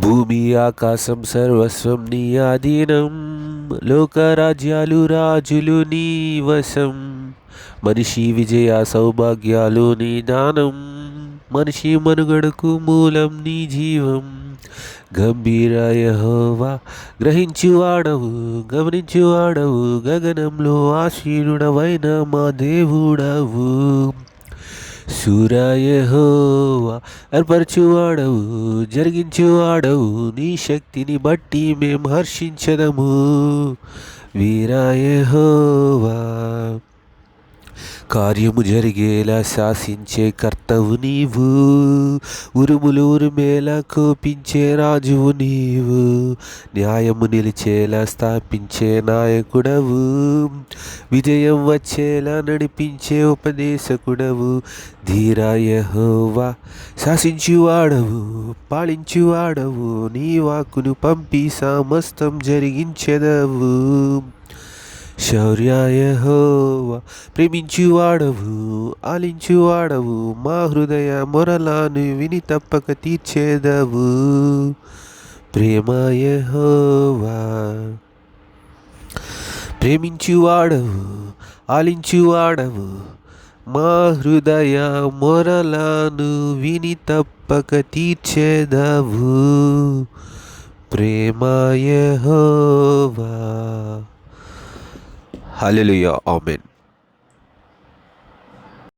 భూమి ఆకాశం సర్వస్వం నీ ఆధీనం. లోకరాజ్యాలు రాజులు నీ వశం. మనిషి విజయ సౌభాగ్యాలు నీ దానం. మనిషి మనుగడకు మూలం నీ జీవం. గంభీర గ్రహించువాడవు గమనించువాడవు గగనంలో ఆశీనుడవైన మా దేవుడవు. సూరాయహోవా ఏర్పరచువాడవు జరిగించువాడవు నీ శక్తిని బట్టి మేం హర్షించదము. వీరాయహోవా కార్యము జరిగేలా శాసించే కర్తవు నీవు. ఉరుములు ఉరుమేలా కోపించే రాజువు నీవు. న్యాయము నిలిచేలా స్థాపించే నాయకుడవు. విజయం వచ్చేలా నడిపించే ఉపదేశకుడవు. ధీరాయహోవా శాసించువాడవు పాలించువాడవు. నీ వాక్కును పంపి సమస్తం జరిగించెదవు. శౌర్యాయహోవా ప్రేమించువాడవు ఆలించువాడవు. మా హృదయ మొరలాను విని తప్పక తీర్చేదవు. ప్రేమ యహోవా ప్రేమించువాడవు ఆలించువాడవు మా హృదయ మొరలాను విని తప్పక తీర్చేదవు. ప్రేమ యహోవా హలో ఆమెన్.